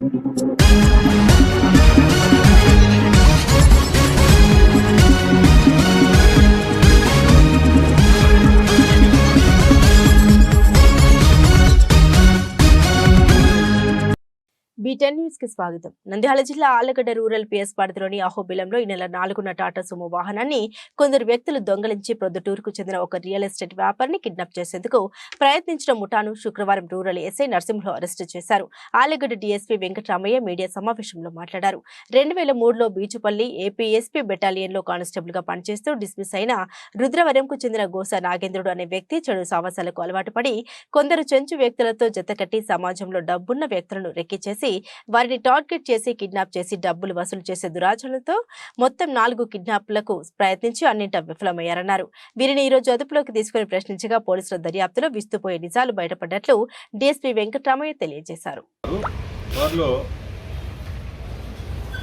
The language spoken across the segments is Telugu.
Thank you. టెన్ న్యూస్కి స్వాగతం. నంద్యాల జిల్లా ఆలగడ్డ రూరల్ పిఎస్ పరిధిలోని అహోబిలంలో ఈ నెల నాలుగున టాటా సుమో వాహనాన్ని కొందరు వ్యక్తులు దొంగలించి ప్రొద్దుటూరుకు చెందిన ఒక రియల్ ఎస్టేట్ వ్యాపారిని కిడ్నాప్ చేసేందుకు ప్రయత్నించిన ముఠాను శుక్రవారం రూరల్ ఎస్ఐ నరసింహులు అరెస్టు చేశారు. ఆలగడ్డ డీఎస్పీ వెంకటరామయ్య మీడియా సమావేశంలో మాట్లాడారు. రెండు వేల మూడులో బీచుపల్లి ఏపీఎస్పీ బెటాలియన్లో కానిస్టేబుల్గా పనిచేస్తూ డిస్మిస్ అయిన రుద్రవరంకు చెందిన గోసా నాగేంద్రుడు అనే వ్యక్తి చెడు సావాసాలకు అలవాటు పడి కొందరు చెంచు వ్యక్తులతో జతకట్టి సమాజంలో డబ్బున్న వ్యక్తులను రెక్కిచేసి వారిని టార్గెట్ చేసి కిడ్నాప్ చేసి డబ్బులు వసూలు చేసే దురాచరణతో మొత్తం నాలుగు కిడ్నాప్లకు ప్రయత్నించి అన్నింటా విఫలమయ్యారన్నారు. వీరిని ఈ రోజు అదుపులోకి తీసుకుని ప్రశ్నించగా పోలీసుల దర్యాప్తులో విస్తుపోయే నిజాలు బయటపడ్డట్లు డీఎస్పీ వెంకటరామయ్య తెలియజేశారు.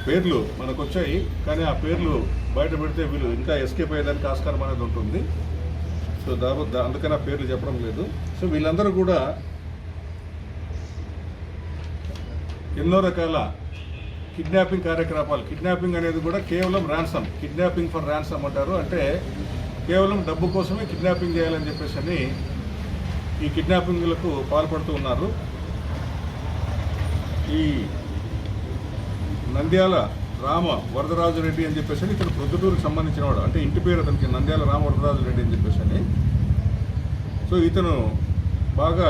పేర్లు మనకు వచ్చాయి కానీ ఆ పేర్లు బయట పెడితే వీళ్ళు ఇంకా ఎస్కేప్ అయ్యేదానికి ఆస్కారం అనేది ఉంటుంది. సో దాదాపు అందుకని ఆ పేర్లు చెప్పడం లేదు. సో వీళ్ళందరూ కూడా ఎన్నో రకాల కిడ్నాపింగ్ కార్యకలాపాలు కిడ్నాపింగ్ అనేది కూడా కేవలం ర్యాన్సమ్ కిడ్నాపింగ్ ఫర్ ర్యాన్సమ్ అంటారు. అంటే కేవలం డబ్బు కోసమే కిడ్నాపింగ్ చేయాలని చెప్పేసి అని ఈ కిడ్నాపింగ్లకు పాల్పడుతూ ఉన్నారు. ఈ నంద్యాల రామ వరదరాజు రెడ్డి అని చెప్పేసి అని ఇతను ప్రొద్దుటూరుకు సంబంధించిన వాడు అంటే ఇంటి పేరు అతనికి నంద్యాల రామ వరదరాజు రెడ్డి అని చెప్పేసి అని. సో ఇతను బాగా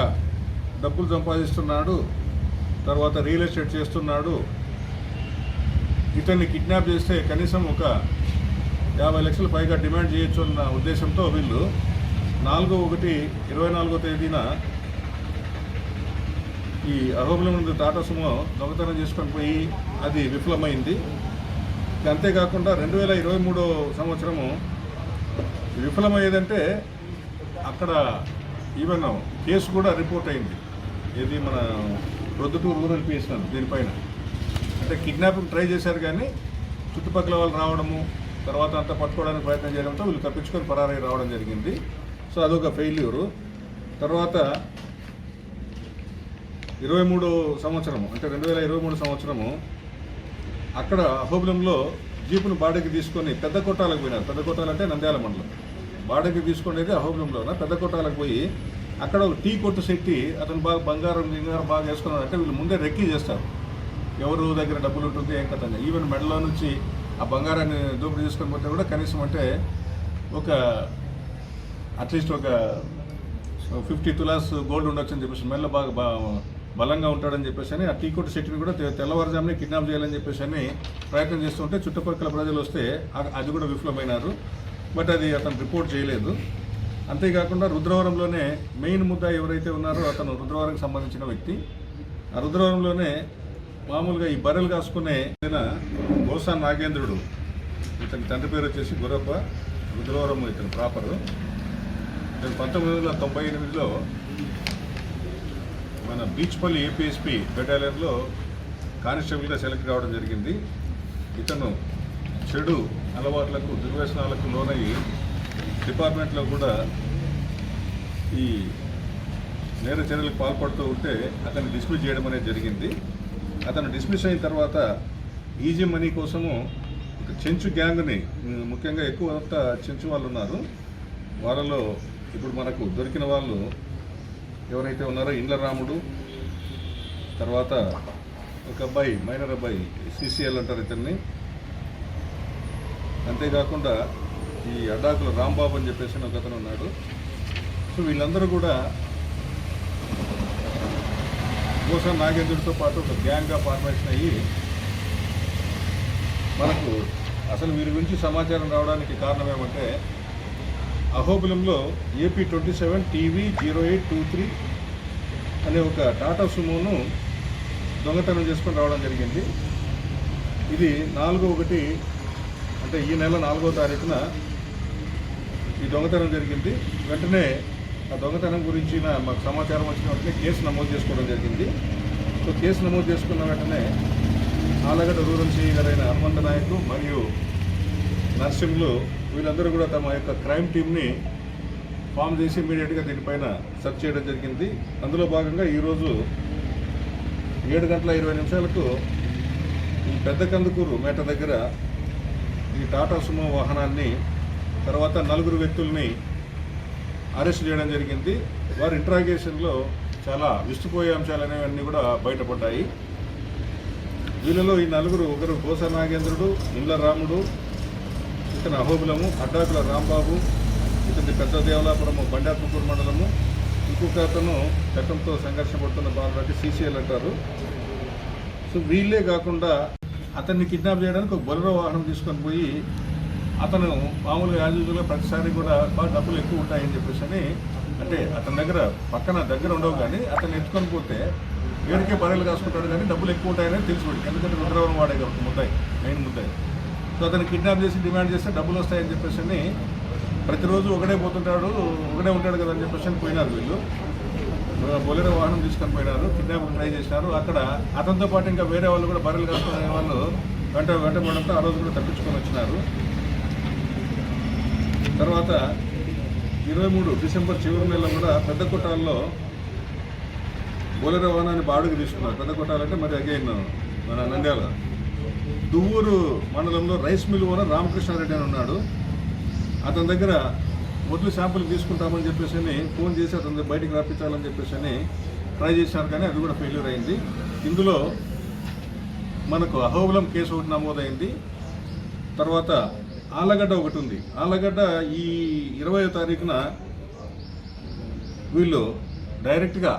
డబ్బులు సంపాదిస్తున్నాడు. తర్వాత రియల్ ఎస్టేట్ చేస్తున్నాడు. ఇతన్ని కిడ్నాప్ చేస్తే కనీసం ఒక యాభై లక్షల పైగా డిమాండ్ చేయొచ్చు అన్న ఉద్దేశంతో వీళ్ళు నాలుగో ఒకటి ఇరవై నాలుగో తేదీన ఈ అహోబిలం నుండి టాటా సుమో దొంగతనం చేసుకొని పోయి అది విఫలమైంది. అంతేకాకుండా రెండు వేల ఇరవై మూడో సంవత్సరము విఫలమయ్యేదంటే అక్కడ ఈవెన్ కేసు కూడా రిపోర్ట్ అయింది. ఇది మన ప్రొద్దుటూరు ఊరు పిఎస్ దీనిపైన. అంటే కిడ్నాపింగ్ ట్రై చేశారు కానీ చుట్టుపక్కల వాళ్ళు రావడము తర్వాత అంతా పట్టుకోవడానికి ప్రయత్నం చేయడంతో వీళ్ళు తప్పించుకొని పరారై రావడం జరిగింది. సో అదొక ఫెయిల్యూరు. తర్వాత ఇరవై మూడు సంవత్సరము అంటే రెండు వేల ఇరవై మూడు సంవత్సరము అక్కడ అహోబిలంలో జీపును బాడీకి తీసుకొని పెద్ద కొట్టాలకు పోయినారు. పెద్ద కొట్టాలంటే నంద్యాల మండలం. బాడీకి తీసుకునేది అహోబిలంలోన? పెద్ద కొట్టాలకు పోయి అక్కడ ఒక టీ కొట్టు శక్తి అతను బాగా బంగారం బంగారం బాగా వేసుకున్నాడు అంటే వీళ్ళు ముందే రెక్కీ చేస్తారు. ఎవరు దగ్గర డబ్బులు ఉంటుంది ఏం కథ ఈవెన్ మెడలో నుంచి ఆ బంగారాన్ని దోపిడీ చేసుకొని పోతే కూడా కనీసం అంటే ఒక అట్లీస్ట్ ఒక ఫిఫ్టీ తులాస్ గోల్డ్ ఉండొచ్చు అని చెప్పేసి మెల్ల బాగా బా- బలంగా ఉంటాడని చెప్పేసి అని ఆ టీ కొట్టు కూడా తెల్లవారుజామునే కిడ్నాప్ చేయాలని చెప్పేసి అని ప్రయత్నం చేస్తుంటే చుట్టుపక్కల ప్రజలు వస్తే అది కూడా విఫలమైనారు. బట్ అది అతను రిపోర్ట్ చేయలేదు. అంతేకాకుండా రుద్రవరంలోనే మెయిన్ ముద్ద ఎవరైతే ఉన్నారో అతను రుద్రవరంకి సంబంధించిన వ్యక్తి. ఆ రుద్రవరంలోనే మామూలుగా ఈ బర్రెలు కాసుకునే గోసా నాగేంద్రుడు. ఇతని తండ్రి పేరు వచ్చేసి గురప్ప రుద్రవరం ఇతను ప్రాపరు. ఇతను పంతొమ్మిది వందల తొంభై ఎనిమిదిలో మన బీచ్పల్లి ఏపీఎస్పీ బెటాలియన్లో కానిస్టేబుల్గా సెలెక్ట్ కావడం జరిగింది. ఇతను చెడు అలవాట్లకు దుర్వ్యసనాలకు లోనయ్యి డిపార్ట్మెంట్లో కూడా ఈ నేర చర్యలకు పాల్పడుతూ ఉంటే అతన్ని డిస్మిస్ చేయడం అనేది జరిగింది. అతను డిస్మిస్ అయిన తర్వాత ఈజీ మనీ కోసము ఒక చెంచు గ్యాంగ్ని ముఖ్యంగా ఎక్కువ అంతా చెంచు వాళ్ళు ఉన్నారు. వాళ్ళలో ఇప్పుడు మనకు దొరికిన వాళ్ళు ఎవరైతే ఉన్నారో ఇండ్ల రాముడు తర్వాత ఒక అబ్బాయి మైనర్ అబ్బాయి సిసిఎల్ అంటారు ఇతన్ని. అంతేకాకుండా ఈ అడ్డాకుల రాంబాబు అని చెప్పేసి ఒక అతను ఉన్నాడు. సో వీళ్ళందరూ కూడా గోసా నాగేంద్రుడితో పాటు ఒక గ్యాంగ్గా ఫార్మేషన్ అయ్యి మనకు అసలు వీరి గురించి సమాచారం రావడానికి కారణం ఏమంటే అహోబిలంలో AP twenty seven TV zero eight two three అనే ఒక టాటా సుమోను దొంగతనం చేసుకొని రావడం జరిగింది. ఇది నాలుగో ఒకటి అంటే ఈ నెల నాలుగో తారీఖున ఈ దొంగతనం జరిగింది. వెంటనే ఆ దొంగతనం గురించిన మాకు సమాచారం వచ్చిన వెంటనే కేసు నమోదు చేసుకోవడం జరిగింది. సో కేసు నమోదు చేసుకున్న వెంటనే ఆలగడ్డ రూరల్ సిఐ గారైన హనుమంత నాయక్ మరియు నర్సింగ్లు వీళ్ళందరూ కూడా తమ యొక్క క్రైమ్ టీమ్ని ఫామ్ చేసి ఇమీడియట్గా దీనిపైన సెర్చ్ చేయడం జరిగింది. అందులో భాగంగా ఈరోజు ఏడు గంటల ఇరవై నిమిషాలకు ఈ పెద్ద కందుకూరు మేట దగ్గర ఈ టాటా సుమో వాహనాన్ని తర్వాత నలుగురు వ్యక్తుల్ని అరెస్ట్ చేయడం జరిగింది. వారి ఇంట్రాగేషన్లో చాలా విస్తుపోయే అంశాలు అనేవన్నీ కూడా బయటపడ్డాయి. వీళ్ళలో ఈ నలుగురు ఒకరు కోస నాగేంద్రుడు ఇండ్ల రాముడు ఇతని అహోబులము అడ్డాకుల రాంబాబు ఇతని పెద్ద దేవలాపురము బండాత్మకూరు మండలము. ఇంకొక అతను చట్టంతో సంఘర్షణ పడుతున్న బాలరాటి సీసీఎల్ అంటారు. సో వీళ్ళే కాకుండా అతన్ని కిడ్నాప్ చేయడానికి ఒక బొలరో వాహనం తీసుకొని పోయి అతను మామూలుగా యాజుగా ప్రతిసారి కూడా బాగా డబ్బులు ఎక్కువ ఉంటాయని చెప్పేసి అని అంటే అతని దగ్గర పక్కన దగ్గర ఉండవు కానీ అతను ఎత్తుకొని పోతే ఏడికే బర్రెలు కాసుకుంటాడు కానీ డబ్బులు ఎక్కువ ఉంటాయని తెలిసి ఎందుకంటే రుద్రవరం వాడే కాబట్టి ముద్దాయి మెయిన్ ముద్దాయి సో అతను కిడ్నాప్ చేసి డిమాండ్ చేస్తే డబ్బులు వస్తాయని చెప్పేసి అని ప్రతిరోజు ఒకడే పోతుంటాడు ఒకడే ఉంటాడు కదా అని చెప్పేసి అని పోయినారు వీళ్ళు. బొలెరో వాహనం తీసుకొని పోయినారు కిడ్నాప్ ట్రై చేసినారు. అక్కడ అతనితో పాటు ఇంకా వేరే వాళ్ళు కూడా బర్రెలు కాసుకునే వాళ్ళు వెంట వెంటబడంతో ఆ రోజు కూడా తప్పించుకొని వచ్చినారు. తర్వాత ఇరవై మూడు డిసెంబర్ చివరి నెలలో కూడా పెద్ద కొట్టాల్లో బోలెరో వాహనాన్ని బాడుగు తీసుకున్నారు. పెద్ద కొట్టాలంటే మరి అగైన్ మన నంద్యాల. దువ్వూరు మండలంలో రైస్ మిల్ ఓనర్ రామకృష్ణారెడ్డి అని ఉన్నాడు. అతని దగ్గర మొదలు శాంపుల్ తీసుకుంటామని చెప్పేసి అని ఫోన్ చేసి అతని బయటికి రప్పించాలని చెప్పేసి అని ట్రై చేశారు కానీ అది కూడా ఫెయిల్యూర్ అయింది. ఇందులో మనకు అహోబలం కేసు ఒకటి నమోదైంది. తర్వాత ఆలగడ్డ ఒకటి ఉంది ఆలగడ్డ ఈ ఇరవయో తారీఖున వీళ్ళు డైరెక్ట్గా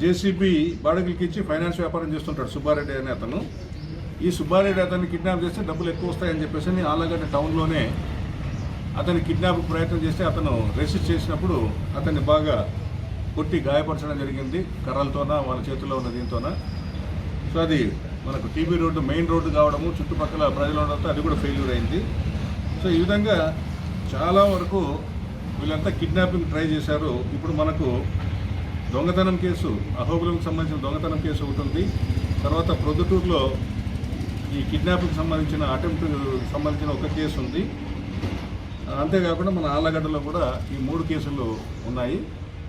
జేసీబీ బాడగిలకి ఇచ్చి ఫైనాన్స్ వ్యాపారం చేస్తుంటాడు సుబ్బారెడ్డి అనే అతను. ఈ సుబ్బారెడ్డి అతన్ని కిడ్నాప్ చేస్తే డబ్బులు ఎక్కువ వస్తాయని చెప్పేసి అని ఆలగడ్డ టౌన్లోనే అతని కిడ్నాప్ ప్రయత్నం చేస్తే అతను రెసిస్ట్ చేసినప్పుడు అతన్ని బాగా కొట్టి గాయపరచడం జరిగింది కర్రలతోన వాళ్ళ చేతుల్లో ఉన్న దీంతోన. సో అది మనకు టీబీ రోడ్డు మెయిన్ రోడ్డు కావడము చుట్టుపక్కల ప్రజలు ఉండడంతో అది కూడా ఫెయిల్యూర్ అయింది. సో ఈ విధంగా చాలా వరకు వీళ్ళంతా కిడ్నాపింగ్ ట్రై చేశారు. ఇప్పుడు మనకు దొంగతనం కేసు అహోబులకు సంబంధించిన దొంగతనం కేసు ఒకటి ఉంది. తర్వాత ప్రొద్దుటూరులో ఈ కిడ్నాపింగ్ సంబంధించిన అటెంప్ట్ సంబంధించిన ఒక కేసు ఉంది. అంతేకాకుండా మన ఆళ్ళగడ్డలో కూడా ఈ మూడు కేసులు ఉన్నాయి.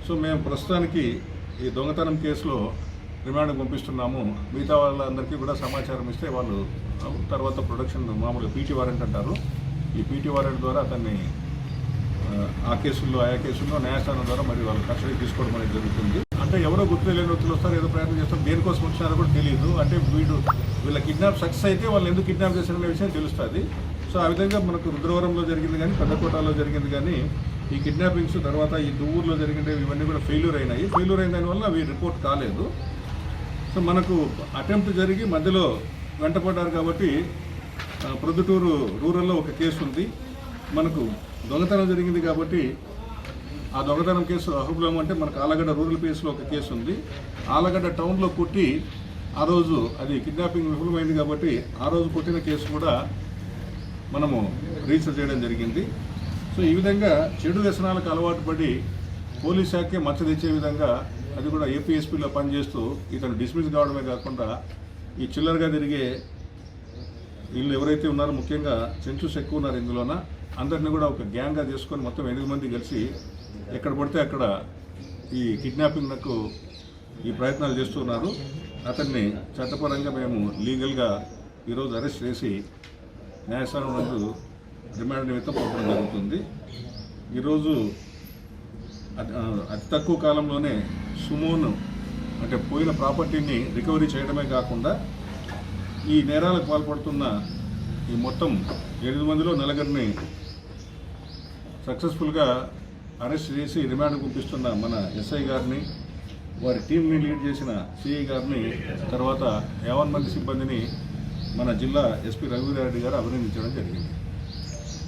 సో మేము ప్రస్తుతానికి ఈ దొంగతనం కేసులో రిమాండ్ పంపిస్తున్నాము. మిగతా వాళ్ళందరికీ కూడా సమాచారం ఇస్తే వాళ్ళు తర్వాత ప్రొడక్షన్ మామూలుగా పీటీ వారెంట్ అంటారు. ఈ పీటీ వారెంట్ ద్వారా అతన్ని ఆ, కేసుల్లో ఆయా కేసుల్లో న్యాయస్థానం ద్వారా మరి వాళ్ళు కస్టడీ తీసుకోవడం అనేది జరుగుతుంది. అంటే ఎవరో గుర్తు లేని వ్యక్తులు వస్తారు ఏదో ప్రయత్నం చేస్తారు దేనికోసం వచ్చినారో కూడా తెలియదు. అంటే వీడు వీళ్ళ కిడ్నాప్ సక్సెస్ అయితే వాళ్ళు ఎందుకు కిడ్నాప్ చేశారనే విషయం తెలుస్తుంది. సో ఆ విధంగా మనకు రుద్రవరంలో జరిగింది కానీ పెద్దకోటలో జరిగింది కానీ ఈ కిడ్నాపింగ్స్ తర్వాత ఈ దువ్వూరులో జరిగినవి ఇవన్నీ కూడా ఫెయిల్యూర్ అయినాయి. ఫెయిల్యూర్ అయిన దానివల్ల అవి రిపోర్ట్ కాలేదు. సో మనకు అటెంప్ట్ జరిగి మధ్యలో వెంటపడ్డారు కాబట్టి ప్రొద్దుటూరు రూరల్లో ఒక కేసు ఉంది. మనకు దొంగతనం జరిగింది కాబట్టి ఆ దొంగతనం కేసు అహుబులం అంటే మనకు ఆలగడ్డ రూరల్ కేసులో ఒక కేసు ఉంది. ఆలగడ్డ టౌన్లో కొట్టి ఆ రోజు అది కిడ్నాపింగ్ విఫలమైంది కాబట్టి ఆ రోజు కొట్టిన కేసు కూడా మనము రిజిస్టర్ చేయడం జరిగింది. సో ఈ విధంగా చెడు వ్యసనాలకు అలవాటు పడి పోలీస్ శాఖే మచ్చ తెచ్చే విధంగా అది కూడా ఏపీఎస్పీలో పనిచేస్తూ ఇతను డిస్మిస్ కావడమే కాకుండా ఈ చిల్లరగా తిరిగే వీళ్ళు ఎవరైతే ఉన్నారో ముఖ్యంగా సెన్సూస్ ఎక్కువ ఉన్నారు ఇందులోన అందరిని కూడా ఒక గ్యాంగ్గా చేసుకొని మొత్తం ఎనిమిది మంది కలిసి ఎక్కడ పడితే అక్కడ ఈ కిడ్నాపింగ్లకు ఈ ప్రయత్నాలు చేస్తున్నారు అతన్ని చట్టపరంగా మేము లీగల్గా ఈరోజు అరెస్ట్ చేసి న్యాయస్థానం నందు రిమాండ్ నిమిత్తం పంపడం జరుగుతుంది. ఈరోజు అతి అతి తక్కువ కాలంలోనే సుమోను అంటే పోయిన ప్రాపర్టీని రికవరీ చేయడమే కాకుండా ఈ నేరాలకు పాల్పడుతున్న ఈ మొత్తం ఎనిమిది మందిలో నలుగురిని సక్సెస్ఫుల్గా అరెస్ట్ చేసి రిమాండ్ పంపిస్తున్న మన ఎస్ఐ గారిని వారి టీంని లీడ్ చేసిన సిఐ గారిని తర్వాత యావన్ మంది సిబ్బందిని మన జిల్లా ఎస్పీ రఘువీరారెడ్డి గారు అభినందించడం జరిగింది.